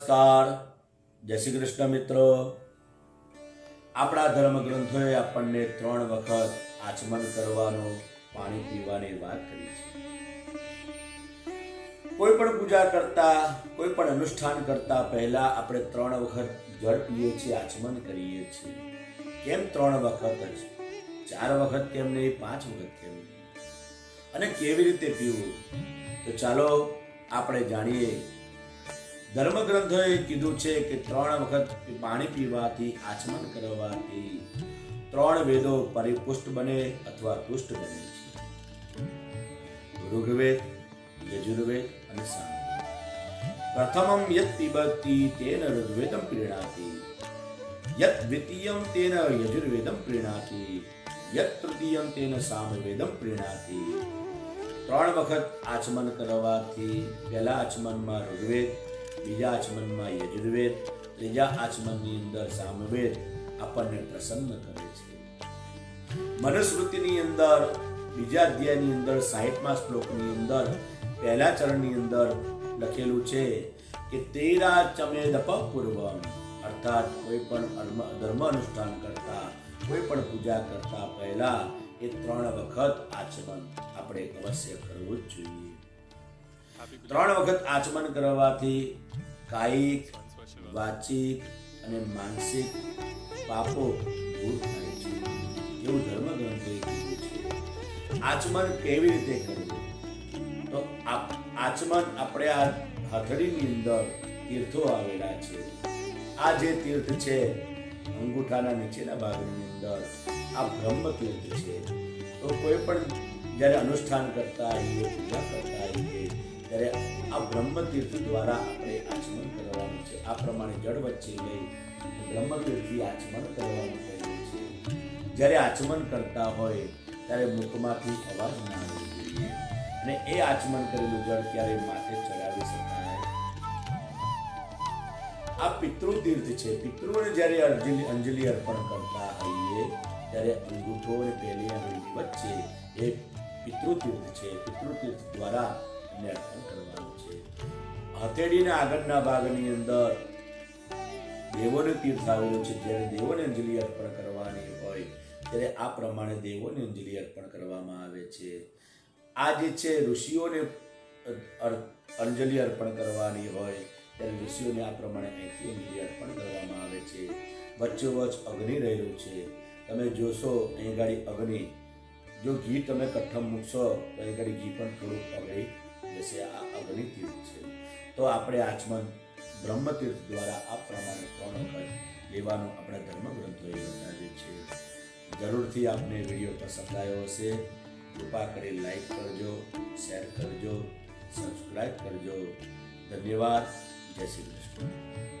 નમસ્કાર. જય શ્રી કૃષ્ણ મિત્રો. આપણા ધર્મ ગ્રંથોએ આપણને ત્રણ વખત આચમન કરવાનો, પાણી પીવાની વાત કરી છે. કોઈ પણ પૂજા કરતા, કોઈ પણ અનુષ્ઠાન કરતા પહેલા આપણે ત્રણ વખત જળ પીએ છીએ, આચમન કરીએ છીએ. કેમ ત્રણ વખત જ? ચાર વખત કેમ નહીં, પાંચ વખત કેમ અને કેવી રીતે પીવું? તો ચાલો આપણે જાણીએ ધર્મગ્રંથોએ કીધું છે કે ત્રણ વખત પાણી પીવાથી આચમન કરવાથી ત્રણ વેદો પરિપુષ્ટ બને અથવા પુષ્ટ બને છે. ઋગ્વેદ, યજુર્વેદ અને સામવેદ પ્રથમમ યત પિબતી તેન ઋગ્વેદમ પ્રીણાતિ. યત દ્વિતીયમ તેન યજુર્વેદમ પ્રીણાતિ. યત તૃતીયમ તેન સામવેદમ પ્રીણાતિ. ત્રણ વખત આચમન કરવાથી પહેલા આચમનમાં ઋગ્વેદ બીજા આચમનમાં યજુર્વેદ, ત્રીજા આચમનની અંદર સામવેદ આપણને પ્રસન્ન કરે છે. મનુસ્મૃતિની અંદર, બીજા અધ્યાયની અંદર, સાહીઠમા શ્લોકની અંદર, પહેલા ચરણની અંદર લખેલું છે કે તેરા ચમેદપ પૂર્વમ. અર્થાત કોઈ પણ ધર્મ અનુષ્ઠાન કરતા, કોઈ પણ પૂજા કરતા પહેલા એ ત્રણ વખત આચમન આપણે અવશ્ય કરવું જ જોઈએ. ત્રણ વખત આચમન કરવાથી કાયિક, વાચિક અને માનસિક પાપો દૂર થાય છે. એવું ધર્મગ્રંથોએ કીધું છે. આચમન કેવી રીતે કરવું? તો આચમન આપણે આ હથડીની અંદર તીર્થો આવેલા છે. આ જે તીર્થ છે, અંગૂઠાના નીચેના ભાગની અંદર, આ બ્રહ્મ તીર્થ છે. તો કોઈ પણ જ્યારે અનુષ્ઠાન કરતા હોઈએ પૂજા કરતા હોઈએ આ બ્રહ્મતીર્થ દ્વારા આપણે આચમન કરવાનું છે. આ પ્રમાણે જળ વચ્ચે લઈ બ્રહ્મતીર્થથી આચમન કરવાનું કહીએ છીએ. જ્યારે આચમન કરતા હોય, ત્યારે મુખમાંથી અવાજ ના આવે અને એ આચમન કરેલું જળ ક્યારે માથે ચડાવી શકાય? આ પિતૃતીર્થ છે. પિતૃને જ્યારે અંજલિ અંજલિ અર્પણ કરતા હોઈએ, ત્યારે અંગૂઠો અને પહેલી અંગૂઠી વચ્ચે એ પિતૃતીર્થ છે. પિતૃતીર્થ દ્વારા છે? હથેળીના આગળના ભાગની અંદર દેવોને તીર્થ આવેલું છે. જ્યારે દેવોને અંજલિ અર્પણ કરવાની હોય, ત્યારે આ પ્રમાણે દેવોને અંજલિ અર્પણ કરવામાં આવે છે. આ જે છે, ઋષિઓને અંજલિ અર્પણ કરવાની હોય, ત્યારે ઋષિઓને આ પ્રમાણે અહીંથી અંજલિ અર્પણ કરવામાં આવે છે. વચ્ચોવચ અગ્નિ રહેલું છે. તમે જોશો, અહીં ગાડી અગ્નિ. જો ઘી તમે કઠમ મૂકશો, તો અહીં ગાડી ઘી પણ થોડુંક અગળી જશે આ અગ્નિ તીર્થ છે. તો આપણે આચમન બ્રહ્મ તીર્થ દ્વારા આ પ્રમાણે ત્રણ વખત લેવાનો આપણા ધર્મગ્રંથોએ બતાવ્યું છે. જરૂરથી આપને વીડિયો પસંદ આવ્યો હશે, કૃપા કરી લાઈક કરજો, શેર કરજો સબસ્ક્રાઈબ કરજો. ધન્યવાદ. જય શ્રી કૃષ્ણ.